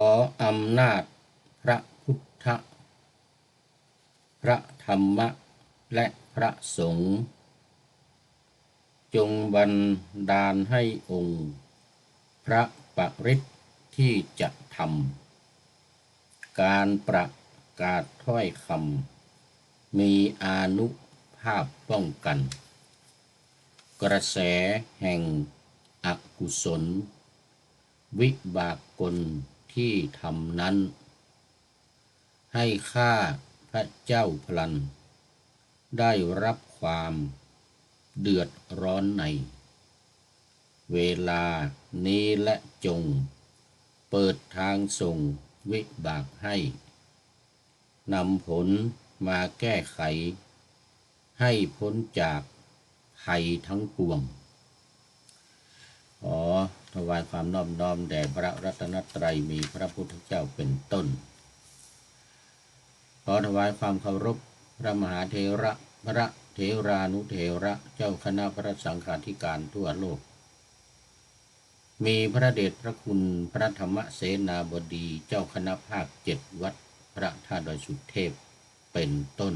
ขออำนาจพระพุทธ พระธรรม และพระสงฆ์จงบันดาลให้องค์ พระปริตที่จะทำการประกาศถ้อยคำมีอนุภาพป้องกัน กระแสแห่งอกุศล วิบากกล ที่ทำนั้น ให้ข้าพระเจ้าพลัน ได้รับความเดือดร้อนใน เวลานี้และจง เปิดทางส่งวิบากให้นำผลมาแก้ไข ให้พ้นจากภัยทั้งปวง ขอถวายความน้อบน้อมแด่พระรัตนตรัยมีพระพุทธเจ้าเป็นต้น ขอถวายความเคารพพระมหาเทระพระเทรานุเทระเจ้าคณะพระสังฆาธิการทั่วโลก มีพระเดชพระคุณพระธรรมเสนาบดีเจ้าคณะภาคเจ็ดวัดพระธาตุดอยสุเทพเป็นต้น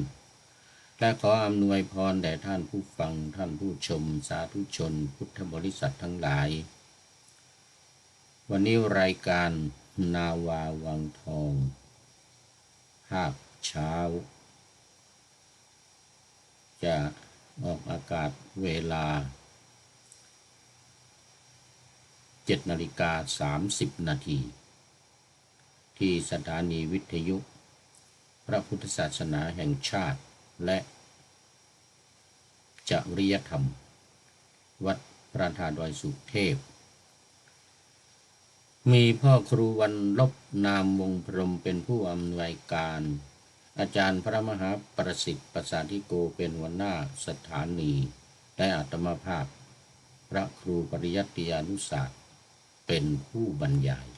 และขออำนวยพรแด่ท่านผู้ฟังท่านผู้ชม สาธุชน พุทธบริษัททั้งหลาย วันนี้รายการนาวาวังทอง ภาคเช้า จะออกอากาศเวลา 7นาฬิกา 30 นาที ที่สถานีวิทยุ พระพุทธศาสนาแห่งชาติ และจริยธรรม วัดพระธาดอยสุเทพ มีพ่อครูวันลบนามวงพรมเป็นผู้อำนวยการ อาจารย์พระมหาประสิทธิ์ประสาธิโกเป็นหัวหน้าสถานี และอัตมาภาพ พระครูปริยัติยานุศาสตร์ เป็นผู้บรรยาย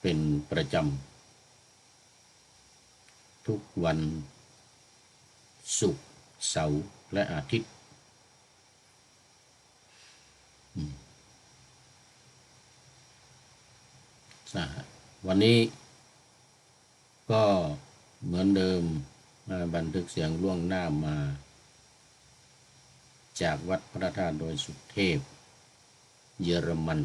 เป็นประจำ ทุกวัน ศุกร์เสาร์และอาทิตย์วันนี้ก็เหมือนเดิมบันทึกเสียงล่วงหน้ามา จากวัดพระธาตุโดยสุเทพ เยอรมัน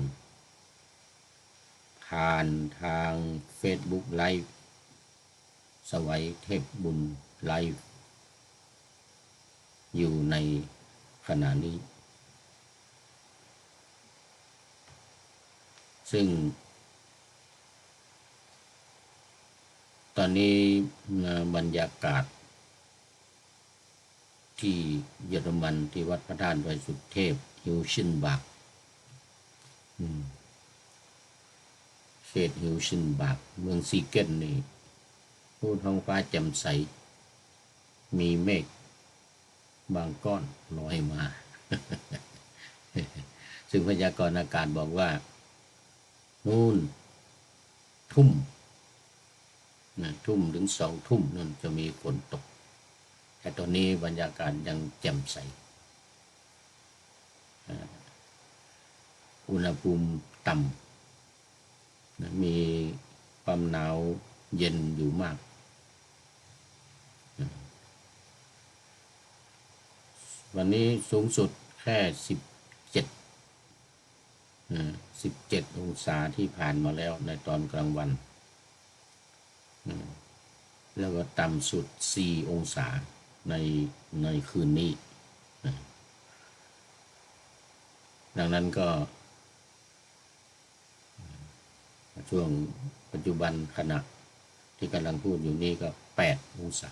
ผ่านทาง Facebook Live สวัยเทพบุญไลฟ์อยู่ในขณะนี้ ซึ่ง ตอนนี้บรรยากาศ ที่เยอรมันที่วัดพระธาตุดอยสุเทพฮิวชินบักเขตฮิวชินบักเมืองซีเกนนีู่้ท้องฟ้าแจ่มใส มีเมฆบางก้อนลอยมา ซึ่งพยากรณ์อากาศบอกว่า นู่น ทุ่มนะทุ่มถึงสองทุ่มนั่นจะมีฝนตก แต่ตอนนี้บรรยากาศยังแจ่มใส อุณหภูมิต่ำนะมีความหนาวเย็นอยู่มากนะ วันนี้สูงสุดแค่สิบเจ็ดสิบเจ็ดองศาที่ผ่านมาแล้วในตอนกลางวัน แล้วก็ต่ำสุดสี่องศาในในคืนนี้ ดังนั้นก็ช่วงปัจจุบันขณะที่กำลังพูดอยู่นี่ก็แปดองศา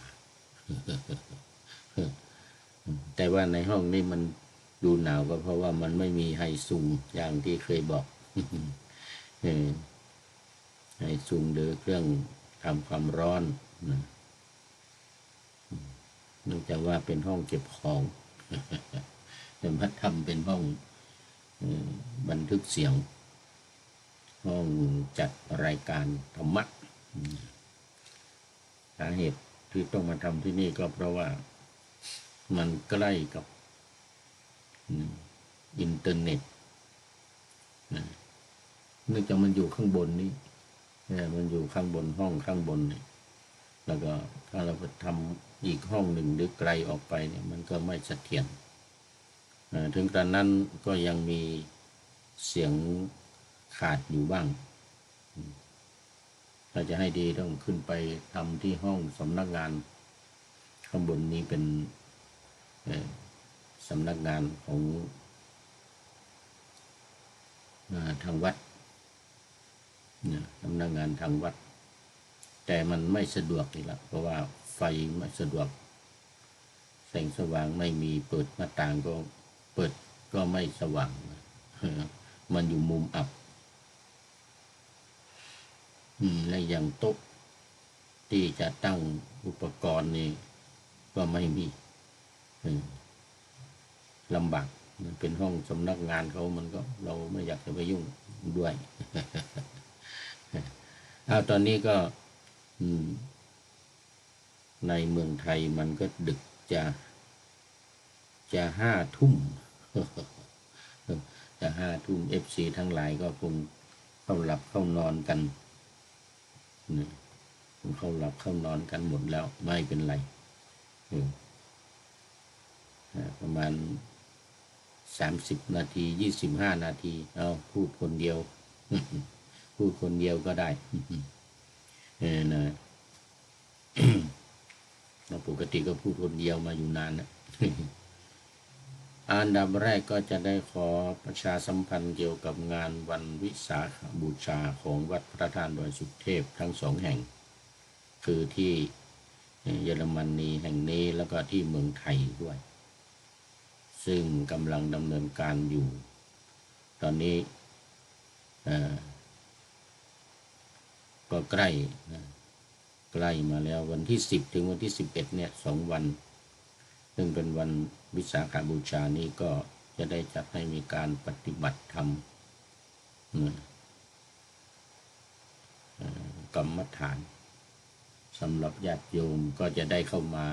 แต่ว่าในห้องนี้มันดูหนาวก็เพราะว่ามันไม่มีไฮซุงอย่างที่เคยบอกไฮซุงหรือเครื่องทำความร้อนนะเนื่องจากว่าเป็นห้องเก็บของแต่พัดทำเป็นห้องบันทึกเสียง ห้องจัดรายการธรรมะสาเหตุที่ต้องมาทำที่นี่ก็เพราะว่า มันใกล้กับอินเทอร์เน็ตเนื่องจากมันอยู่ข้างบนนี่เนี่ยมันอยู่ข้างบนห้องข้างบนนี่แล้วก็ถ้าเราไปทำอีกห้องหนึ่งหรือไกลออกไปเนี่ย มันก็ไม่เสถียรถึงกระนั้นก็ยังมีเสียงขาดอยู่บ้าง ถ้าจะให้ดีต้องขึ้นไปทำที่ห้องสำนักงาน ข้างบนนี้เป็น สำนักงานของอทางวัดสำนักงานทางวัด แต่มันไม่สะดวกนี่ละเพราะว่าไฟไม่สะดวก แสงสว่างไม่มีเปิดหน้าต่างก็เปิดก็ไม่สว่าง มันอยู่มุมอับและอย่างโต๊ะที่จะตั้งอุปกรณ์นี่ก็ไม่มี ลำบากมันเป็นห้องสำนักงานเขามันก็เราไม่อยากจะไปยุ่งด้วยเอาตอนนี้ก็ในเมืองไทยมันก็ดึกจะ จะห้าทุ่มจะห้าทุ่มเอฟซีทั้งหลายก็คงเข้าหลับเข้านอนกันเข้าหลับเข้านอนกันหมดแล้วไม่เป็นไรอืม ประมาณสามสิบนาทียี่สิบห้านาที เอาพูดคนเดียว พูดคนเดียวก็ได้เออนะเราปกติก็พูดคนเดียวมาอยู่นานนะอันดับแรกก็จะได้ขอประชาสัมพันธ์เกี่ยวกับงานวันวิสาขบูชาของวัดพระธาตุดอยสุเทพทั้งสองแห่ง คือที่เยอรมนีแห่งนี้แล้วก็ที่เมืองไทยด้วย ซึ่งกำลังดำเนินการอยู่ ตอนนี้ก็ใกล้ใกล้มาแล้ววันที่สิบถึงวันที่สิบเอ็ดเนี่ยสองวัน ซึ่งเป็นวันวิสาขบูชานี้ก็จะได้จัดให้มีการปฏิบัติธรรมกรรมฐานสำหรับญาติโยมก็จะได้เข้ามา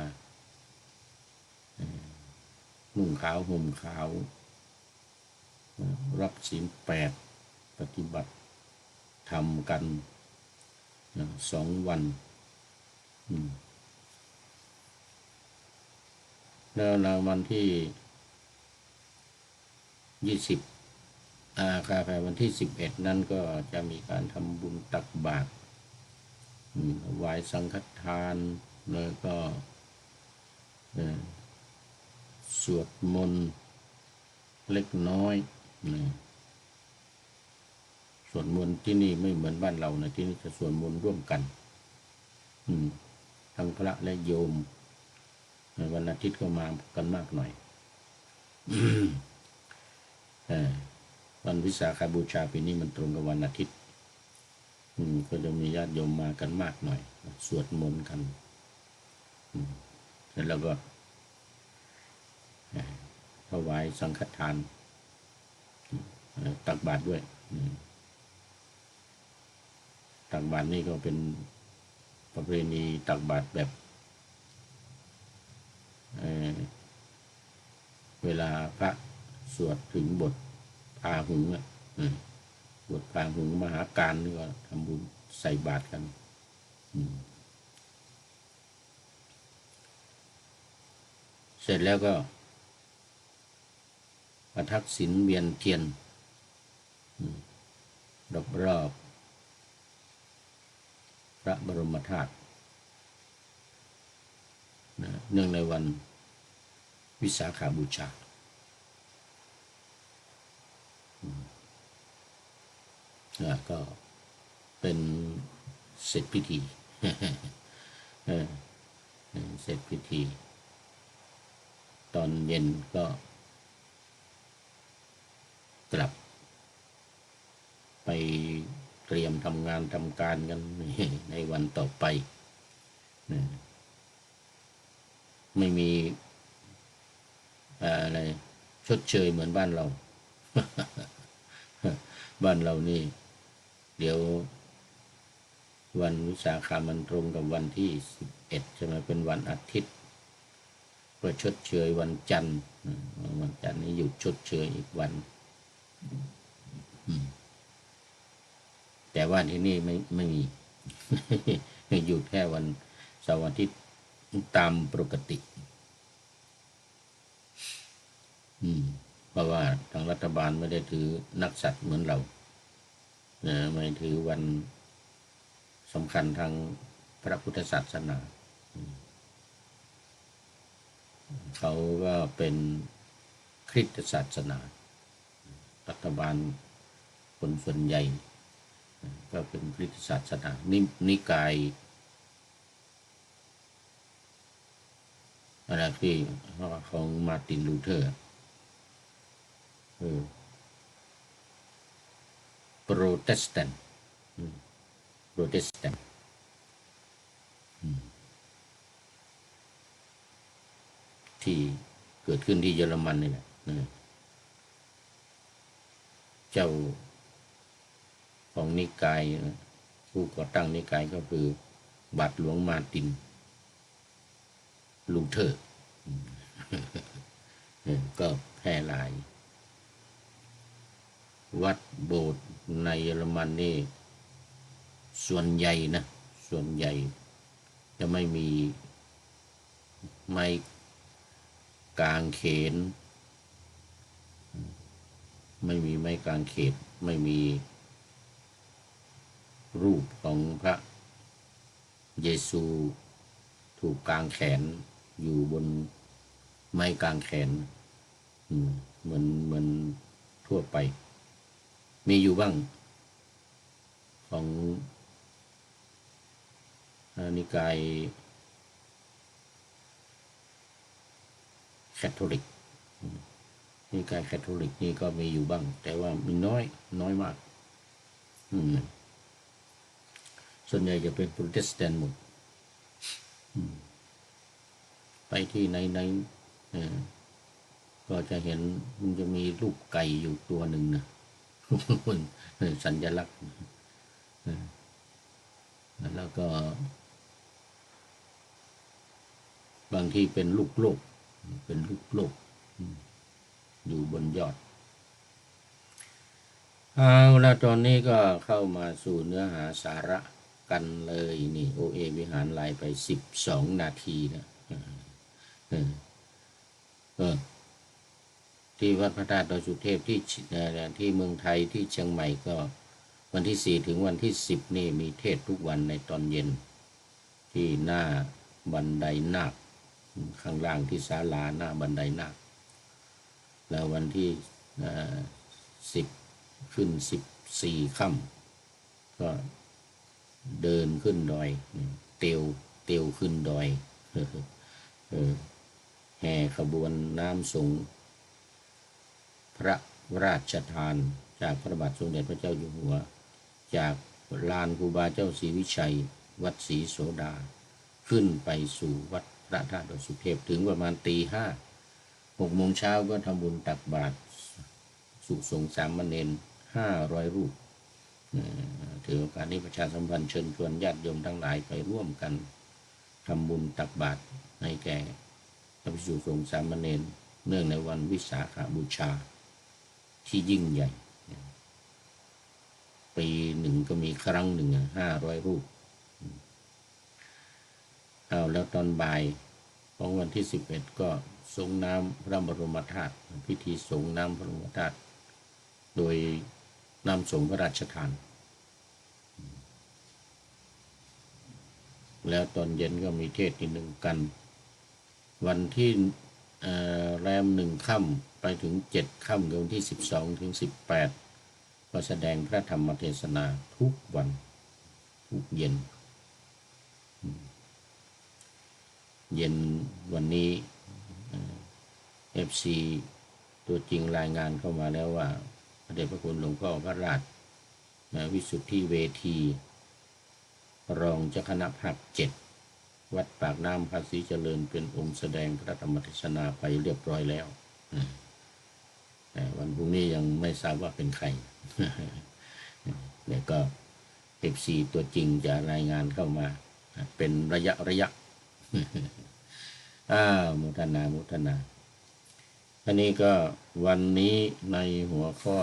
นุ่งขาวห่มขาว รับศีลแปดปฏิบัติทำกันสองวันแล้วรางวัลที่ยี่สิบอาคาแฟวันที่สิบเอ็ดนั่นก็จะมีการทำบุญตักบาตรอืมถวายสังฆทานแล้วก็ สวดมนต์เล็กน้อยนะสวดมนต์ที่นี่ไม่เหมือนบ้านเรานะที่นี่จะสวดมนต์ร่วมกัน อืมทั้งพระและโยมวันอาทิตย์ก็มากันมากหน่อยวันวิสาขบูชาปีนี้มันตรงกับวันอาทิตย์อืมก็จะมีญาติโยมมากันมากหน่อย สวดมนต์กันแล้วก็ ถวายสังฆทานตักบาตรด้วย ตักบาตรนี่ก็เป็นประเพณีตักบาตรแบบเเวลาพระสวดถึงบทพาหุงอะบทพาหุงมหาการนี่ก็ทำบุญใส่บาตรกันเสร็จแล้วก็ ประทักษิณเวียนเทียนรอบรอบพระบรมธาตุนะเนื่องในวันวิสาขาบูชา ก็เป็นเสร็จพิธีเสร็จพิธี ตอนเย็นก็ กลับ ไปเตรียมทำงานทำการกันในวันต่อไป ไม่มีอะไรชดเชยเหมือนบ้านเรา บ้านเรานี่ เดี๋ยว วันวิสาขามันตรงกับวันที่สิบเอ็ดใช่ไหมเป็นวันอาทิตย์ก็ชดเชยวันจันทร์วันจันทร์นี้หยุดชดเชยอีกวัน แต่ว่าที่นี่ไม่ไม่มีหยุดแค่วันเสาร์อาทิตย์ตามปกติ อืม เพราะว่าทางรัฐบาลไม่ได้ถือนักสัตว์เหมือนเรานะไม่ถือวันสำคัญทางพระพุทธศาสนา เขาก็เป็นคริสตศาสนา รัฐบาลคนส่วนใหญ่ ก็เป็นคริสตศาสนานินิกายอะไรที่ของมาตินลูเทอร์เออโปรเตสแตนต์โปรเตสแตนต์ที่เกิดขึ้นที่เยอรมันนี่แหละ เจ้าของนิกายผู้ก่อตั้งนิกายก็คือบาทหลวงมาติน ลูเทอร์ก็แพร่หลาย วัดโบสถ์ในเยอรมันนี่ ส่วนใหญ่นะ ส่วนใหญ่ จะไม่มีไม้กางเขน ไม่มีไม้กางเขนไม่มีรูปของพระเยซูถูกกางแขนอยู่บนไม้กางแขนเหมือนเหมือนทั่วไป มีอยู่บ้าง ของนิกายแคทอลิก นิกายแคทอลิกนี่ก็มีอยู่บ้าง แต่ว่ามีน้อยน้อยมาก อืม ส่วนใหญ่จะเป็นโปรเตสแตนต์หมดมไปที่ไหนไหนก็จะเห็นมันจะมีลูกไก่อยู่ตัวหนึ่งนะสัญลักษณ์แล้วก็ บางที่เป็นลูกโลก เป็นลูกโลก อยู่บนยอด เอาละตอนนี้ก็เข้ามาสู่เนื้อหาสาระกันเลยนี่โอเอวิหารไลน์ไปสิบสองนาทีนะเออที่วัดพระธาตุดอยสุเทพที่ที่เมืองไทยที่เชียงใหม่ก็วันที่สี่ถึงวันที่สิบนี่มีเทศทุกวันในตอนเย็น ที่หน้าบันไดนาคข้างล่างที่ศาลาหน้าบันไดนาค แล้ววันที่สิบขึ้นสิบสี่ค่ำก็เดินขึ้นดอย เตียวเตียวขึ้นดอยแห่ขบวนน้ำสงพระราชทาน จากพระบาทสมเด็จพระเจ้าอยู่หัว จากลานครูบาเจ้าศรีวิชัย วัดศรีโสดา ขึ้นไปสู่วัดพระธาตุสุเทพถึงประมาณตีห้า หกโมงเช้าก็ทำบุญตักบาตรสุสงสามเณรห้าร้อยรูปถือโอกาสนี้ประชาสัมพันธ์เชิญชวนญาติโยมทั้งหลายไปร่วมกันทำบุญตักบาตรให้แก่พระภิกษุสงฆ์สามเณรเนื่องในวันวิสาขบูชา ที่ยิ่งใหญ่ ปีหนึ่งก็มีครั้งหนึ่งห้าร้อยรูปเอาแล้วตอนบ่ายของวันที่สิบเอ็ดก็ สงน้ำพระบรมธาตุพิธีสงน้ำพระบรมธาตุโดยนำสงพระราชทาน แล้วตอนเย็นก็มีเทศน์อีกหนึ่งกัน วันที่เอ่อแรมหนึ่งค่ำไปถึงเจ็ดค่ำคือวันที่สิบสองถึงสิบแปดก็แสดงพระธรรมเทศนาทุกวัน ทุกเย็น เย็นวันนี้ เอฟซีตัวจริงรายงานเข้ามาแล้วว่าพระเดชพระคุณหลวงพ่อพระราชนะวิสุทธิเวที รองเจ้าคณะภาคเจ็ดวัดปากน้ำภาษีเจริญเป็นองค์แสดงพระธรรมเทศนาไปเรียบร้อยแล้วแต่วันพรุ่งนี้ยังไม่ทราบว่าเป็นใครเนี่ก็เอฟซีตัวจริงจะรายงานเข้ามา เป็นระยะระยะอ้าวมุทนา มุทนา อันนี้ก็วันนี้ในหัวข้อ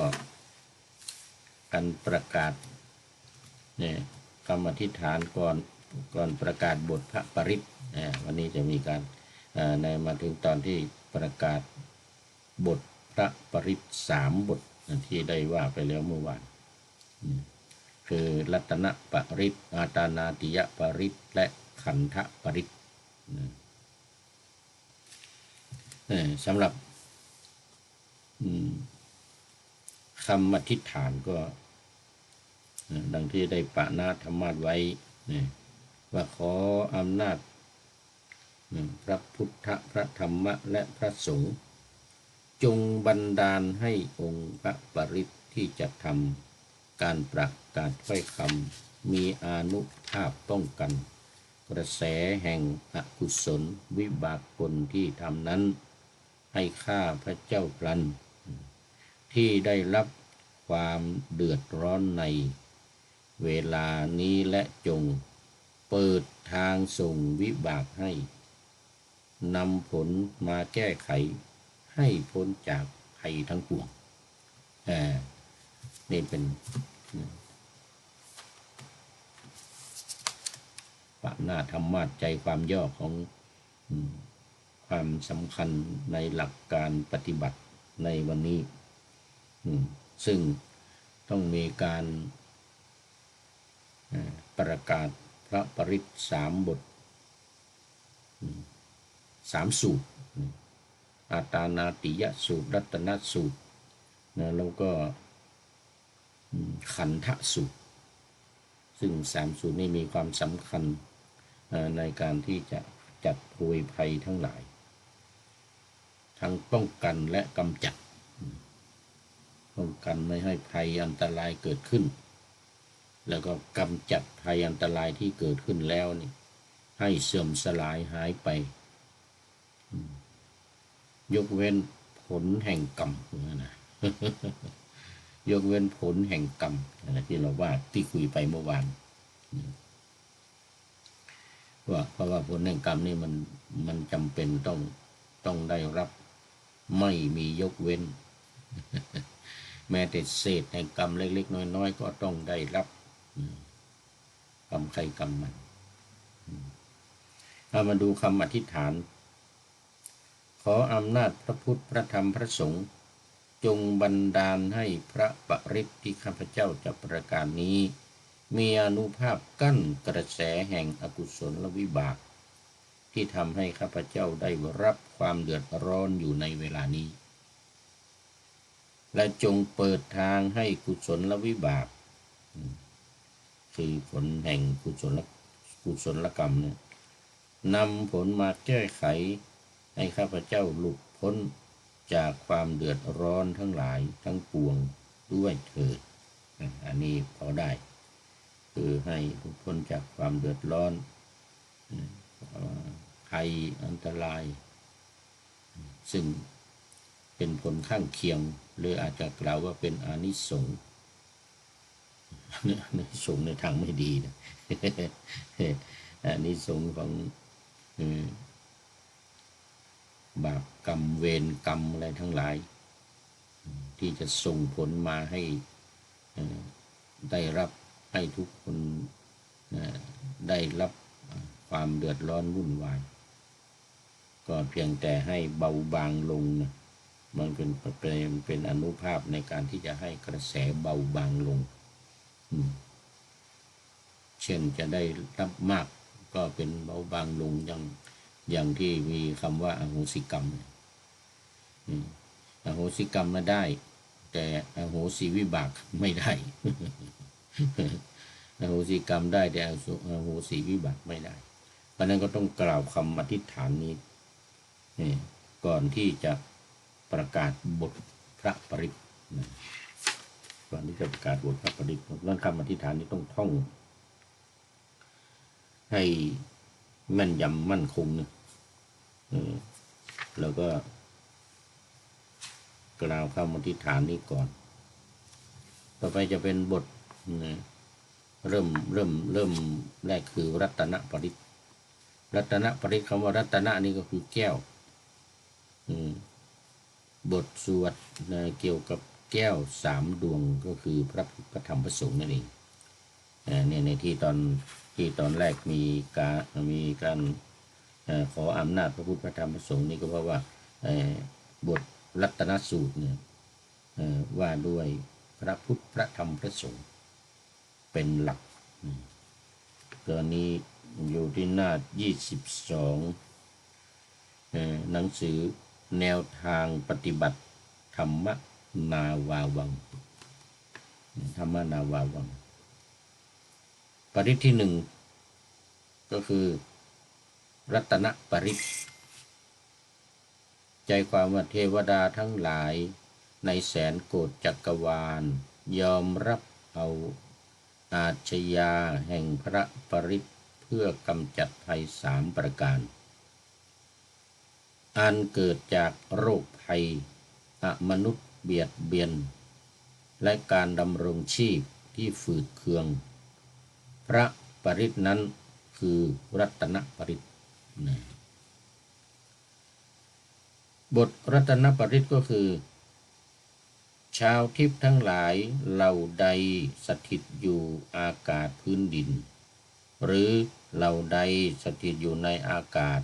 การประกาศเนี่ยคำอธิษฐานก่อนก่อนประกาศบทพระปริตอ่าวันนี้จะมีการในมาถึงตอนที่ประกาศบทพระปริตสามบทที่ได้ว่าไปแล้วเมื่อวาน คือรัตนปริตอาตานาติยปริตและขันธปริตอืมเอ่อสำหรับอืม คำอธิษฐานก็ดังที่ได้ปะนาธรรมาสไว้เนี่ยว่าขออำนาจพระพุทธพระธรรมและพระสงฆ์จงบันดาลให้องค์พระปริตที่จะทำการประกาศถ้อยคำมีอนุภาพป้องกัน กระแสแห่งอกุศลวิบากกลที่ทำนั้น ให้ข้าพระเจ้าพลัน ที่ได้รับความเดือดร้อนในเวลานี้และจงเปิดทางส่งวิบากให้นำผลมาแก้ไขให้พ้นจากภัยทั้งปวงอ่อนี่เป็นปะหน้าธรรมาสใจความย่อของความสำคัญในหลักการปฏิบัติในวันนี้ ซึ่งต้องมีการประกาศพระปริตสามบทสามสูตร อาตานาติยสูตร รัตนสูตรนะแล้วก็ขันธสูตร ซึ่งสามสูตรนี้มีความสำคัญในการที่จะจัดโพยภัยทั้งหลาย ทั้งป้องกันและกำจัด ป้องกันไม่ให้ภัยอันตรายเกิดขึ้น แล้วก็กำจัดภัยอันตรายที่เกิดขึ้นแล้วนี่ให้เสื่อมสลายหายไป ยกเว้นผลแห่งกรรมนะยกเว้นผลแห่งกรรมอะไรที่เราว่าที่คุยไปเมื่อวานว่าเพราะว่าผลแห่งกรรมนี่มันมันจำเป็นต้องต้องได้รับ ไม่มียกเว้น แม้แต่เศษแห่งกรรมเล็ก ๆ น้อย ๆ ก็ต้องได้รับกรรมใครกรรมมันเอามาดูคำอธิษฐาน ขออำนาจพระพุทธพระธรรมพระสงฆ์จงบันดาลให้พระปริตที่ข้าพเจ้าจะประกาศนี้ มีอนุภาพกั้นกระแสแห่งอกุศลวิบาก ที่ทำให้ข้าพเจ้าได้รับความเดือดร้อนอยู่ในเวลานี้ และจงเปิดทางให้กุศลและวิบาก คือผลแห่งกุศลกุศลกรรมเนี่ยนำผลมาแก้ไขให้ข้าพเจ้าหลุดพ้นจากความเดือดร้อนทั้งหลายทั้งปวงด้วยเถิด อันนี้พอได้ คือให้หลุดพ้นจากความเดือดร้อนอืมเอ่อภัยอันตราย ซึ่งเป็นผลข้างเคียง หรืออาจจะกล่าวว่าเป็นอานิสงส์อานิสงส์ในทางไม่ดีนะอานิสงส์ของบาปกรรมเวรกรรมอะไรทั้งหลาย ที่จะส่งผลมาให้ได้รับให้ทุกคนได้รับความเดือดร้อนวุ่นวาย ก็เพียงแต่ให้เบาบางลงนะ มันเป็นเป็นเป็นอนุภาพในการที่จะให้กระแสเบาบางลง เช่นจะได้รับมากก็เป็นเบาบางลงอย่างอย่างที่มีคำว่าอโหสิกรรมอโหสิกรรมมาได้ แต่อโหสิวิบากไม่ได้อโหสิกรรมได้แต่อโหสิวิบากไม่ได้ เพราะนั้นก็ต้องกล่าวคำอธิษฐานนี้ก่อนที่จะ ประกาศบทพระปริตนะก่อนที่จะประกาศบทพระปริตนั้นคำอธิษฐานนี้ต้องท่อง ให้แม่นยำมั่นคงนะเออแล้วก็ กล่าวคำอธิษฐานนี้ก่อน ต่อไปจะเป็นบทนะเริ่มเริ่มเริ่มแรกคือรัตนปริตรัตนปริตคำว่ารัตนะนี่ก็คือแก้ว อืม บทสวดนะเกี่ยวกับแก้วสามดวงก็คือพระพุทธพระธรรมพระสงฆ์นั่นเองเนี่ยในที่ตอนที่ตอนแรกมีการมีการอ่อขออำนาจพระพุทธพระธรรมพระสงฆ์นี่ก็เพราะว่าบทรัตนสูตรเนี่ยว่าด้วยพระพุทธพระธรรมพระสงฆ์เป็นหลักตอืมกรณีอยู่ที่หน้า 22เอ่อหนังสือ แนวทางปฏิบัติธรรมนาวาวัง ธรรมนาวาวัง ปริที่หนึ่งก็คือ รัตนปริศใจความว่าเทวดาทั้งหลายในแสนโกฏจักรวาล ยอมรับเอาอาชญาแห่งพระปริศเพื่อกำจัดภัยสามประการ อันเกิดจากโรคภัยอมนุษย์เบียดเบียน และการดำรงชีพที่ฝืดเคือง พระปริตนั้นคือรัตนปริตนะบทรัตนปริตก็คือ ชาวทิพย์ทั้งหลายเหล่าใดสถิตอยู่อากาศพื้นดิน หรือเหล่าใดสถิตอยู่ในอากาศ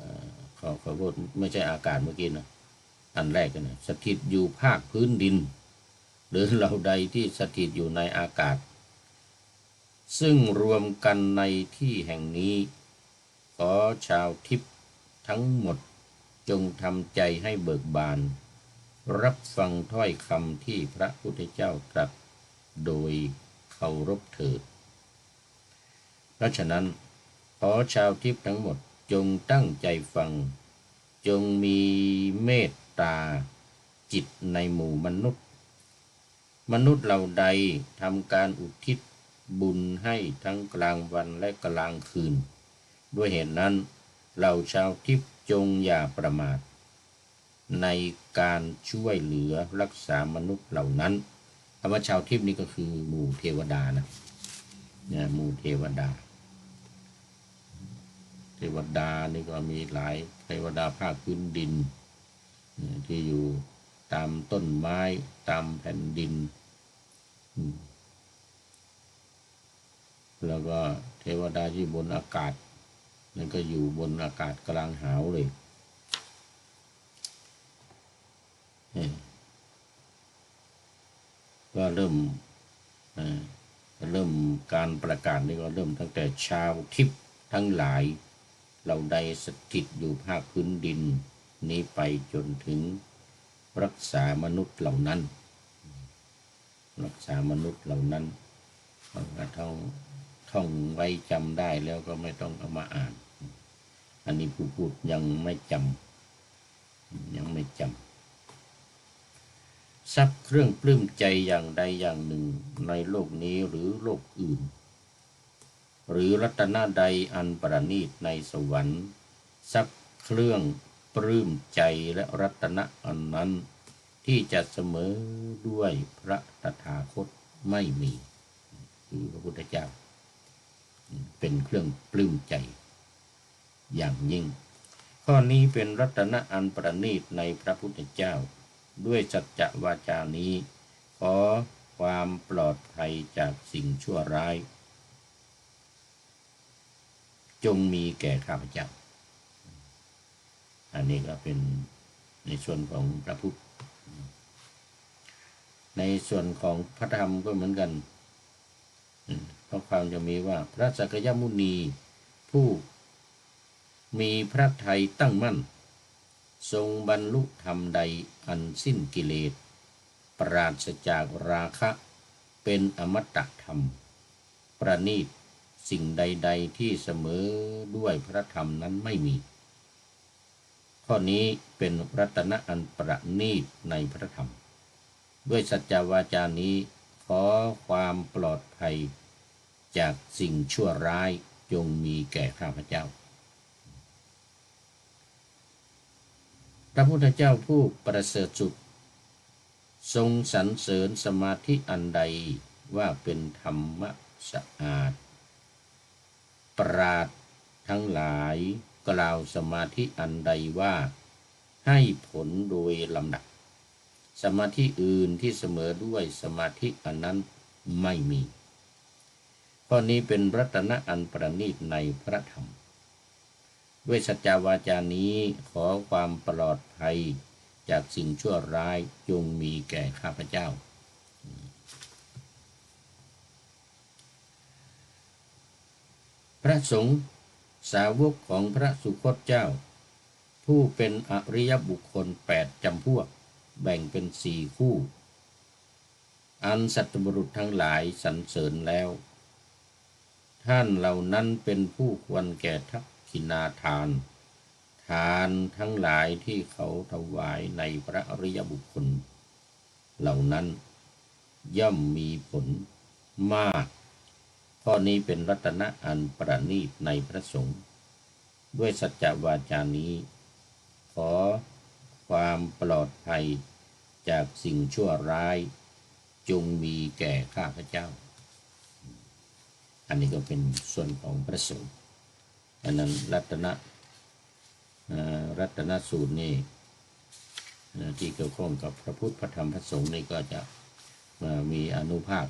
เอ่อขอขอพูดไม่ใช่อากาศเมื่อกี้นะอันแรกกันนะสถิตอยู่ภาคพื้นดิน หรือเราใดที่สถิตอยู่ในอากาศ ซึ่งรวมกันในที่แห่งนี้ ขอชาวทิพย์ทั้งหมดจงทำใจให้เบิกบาน รับฟังถ้อยคำที่พระพุทธเจ้าตรัสโดยเคารพเถิดเพราะฉะนั้นขอชาวทิพย์ทั้งหมด จงตั้งใจฟัง จงมีเมตตา จิตในหมู่มนุษย์ มนุษย์เหล่าใดทำการอุทิศบุญให้ทั้งกลางวันและกลางคืน ด้วยเหตุนั้นเหล่าชาวทิพย์จงอย่าประมาท ในการช่วยเหลือรักษามนุษย์เหล่านั้นคำว่าชาวทิพย์นี่ก็คือหมู่เทวดานะนี่ยหมู่เทวดา เทวดานี่ก็มีหลายเทวดาภาคพื้นดิน ที่อยู่ตามต้นไม้ตามแผ่นดิน แล้วก็เทวดาที่บนอากาศนั่นก็อยู่บนอากาศกลางหาวเลยก็เริ่มเริ่มการประกาศนี่ก็เริ่มตั้งแต่ชาวทิพย์ทั้งหลาย เราได้สถิตอยู่ภาคพื้นดิน นี้ไปจนถึงรักษามนุษย์เหล่านั้น รักษามนุษย์เหล่านั้นเอามาท่องท่องไว้จำได้แล้วก็ไม่ต้องเอามาอ่าน อันนี้ผู้พูดยังไม่จำยังไม่จำทรัพย์เครื่องปลื้มใจอย่างใดอย่างหนึ่งในโลกนี้หรือโลกอื่น หรือรัตนาใดอันประณีตในสวรรค์ทรัพย์เครื่องปลื้มใจและรัตนะอันนั้น ที่จะเสมอด้วยพระตถาคตไม่มีคือพระพุทธเจ้า เป็นเครื่องปลื้มใจ อย่างยิ่ง ข้อนี้เป็นรัตนะอันประณีตในพระพุทธเจ้า ด้วยสัจจะวาจานี้ ขอความปลอดภัยจากสิ่งชั่วร้าย จงมีแก่ข้าพเจ้า อันนี้ก็เป็นในส่วนของพระพุทธ ในส่วนของพระธรรมก็เหมือนกันอืมข้อความจะมีว่าพระสักยมุนีผู้มีพระทัยตั้งมั่น ทรงบรรลุธรรมใดอันสิ้นกิเลส ปราศจากราคะ เป็นอมตะธรรม ประณีต สิ่งใด ๆ ที่เสมอด้วยพระธรรมนั้นไม่มี ข้อนี้เป็นรัตนะอันประณีตในพระธรรม ด้วยสัจจวาจานี้ขอความปลอดภัยจากสิ่งชั่วร้ายจงมีแก่ข้าพเจ้า พระพุทธเจ้าผู้ประเสริฐสุด ทรงสรรเสริญสมาธิอันใดว่าเป็นธรรมะสะอาด ปราดทั้งหลายกล่าวสมาธิอันใดว่า ให้ผลโดยลำดับ สมาธิอื่นที่เสมอด้วยสมาธิอันนั้นไม่มีข้อนี้เป็นรัตนะอันประณีตในพระธรรม ด้วยสัจจาวาจานี้ขอความปลอดภัยจากสิ่งชั่วร้ายจงมีแก่ข้าพเจ้า พระสงฆ์สาวกของพระสุคตเจ้า ผู้เป็นอริยบุคคลแปดจำพวก แบ่งเป็นสี่คู่ อันสัตบุรุษทั้งหลายสรรเสริญแล้ว ท่านเหล่านั้นเป็นผู้ควรแก่ทักขินาทาน ทานทั้งหลายที่เขาถวายในพระอริยบุคคล เหล่านั้นย่อมมีผลมาก ข้อนี้เป็นรัตนะอันประณีตในพระสงฆ์ด้วยสัจจวาจานี้ ขอความปลอดภัยจากสิ่งชั่วร้าย จงมีแก่ข้าพเจ้า อันนี้ก็เป็นส่วนของพระสงฆ์อันนั้นรัตนะรัตนสูตรนี่ที่เกี่ยวข้องกับพระพุทธพระธรรมพระสงฆ์นี่ก็จะมีอนุภาค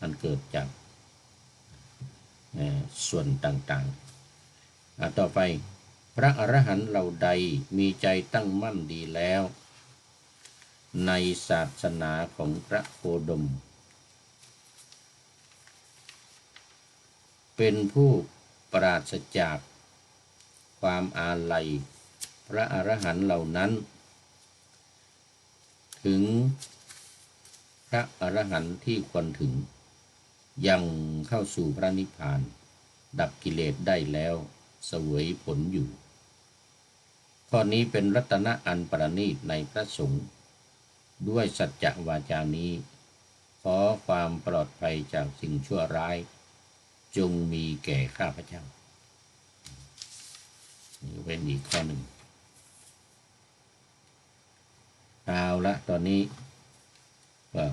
อันเกิดจาก ส่วนต่างๆ ต่อไปพระอรหันต์เหล่าใดมีใจตั้งมั่นดีแล้ว ในศาสนาของพระโคดม เป็นผู้ปราศจากความอาลัย พระอรหันต์เหล่านั้น ถึงพระอรหันต์ที่ควรถึง ยังเข้าสู่พระนิพพาน ดับกิเลสได้แล้วสวยผลอยู่ ข้อนี้เป็นรัตนะอันประณีตในพระสงฆ์ด้วยสัจจะวาจานี้ ขอความปลอดภัยจากสิ่งชั่วร้าย จงมีแก่ข้าพเจ้านี่เป็นอีกข้อหนึ่งเอาละตอนนี้ก็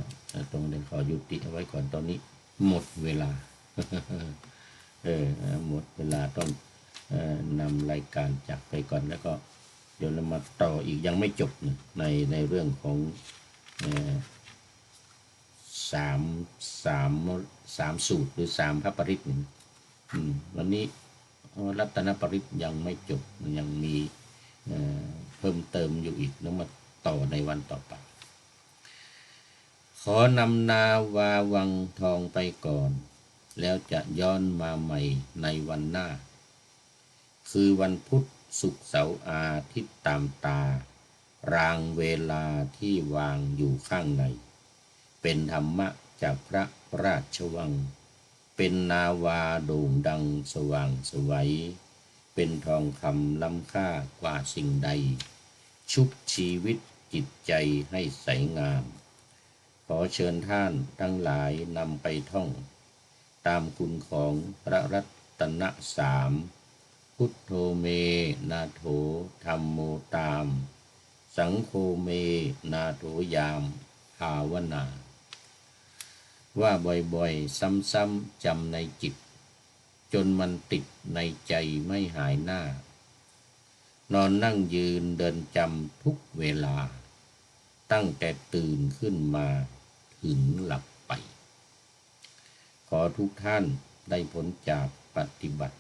ตรงเดี๋ยวขอยุติเอาไว้ก่อนตอนนี้ หมดเวลา เออหมดเวลาต้องนำรายการจากไปก่อนแล้วก็เดี๋ยวเรามาต่ออีกยังไม่จบนะในในเรื่องของสามสามสามสูตรหรือสามพระปริตหนึ่งวันนี้รัตนปริตยังไม่จบมันยังมีเเพิ่มเติมอยู่อีกแล้วมาต่อในวันต่อไป ขอนำนาวาวังทองไปก่อน แล้วจะย้อนมาใหม่ในวันหน้า คือวันพุธศุกร์เสาร์อาทิตย์ตามตา รางเวลาที่วางอยู่ข้างใน เป็นธรรมะจากพระราชวัง เป็นนาวาโด่งดังสว่างสวัย เป็นทองคำล้ำค่ากว่าสิ่งใด ชุบชีวิตจิตใจให้ใสงาม อเชิญท่านทั้งหลายนำไปท่อง ตามคุณของพระรัตนสาม พุทโธเม นาโถธรรมโมตาม สังโฆเม นาโถยามภาวนา ว่าบ่อยๆ ซ้ำๆจำในจิต จนมันติดในใจไม่หายหน้า นอนนั่งยืนเดินจำทุกเวลา ตั้งแต่ตื่นขึ้นมา ถึงหลับไป ขอทุกท่านได้ผลจากปฏิบัติ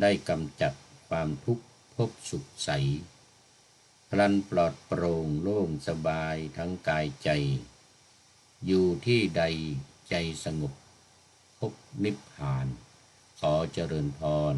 ได้กำจัดความทุกข์พบสุขใส พลันปลอดโปร่งโล่งสบายทั้งกายใจ อยู่ที่ใดใจสงบพบนิพพาน ขอเจริญพร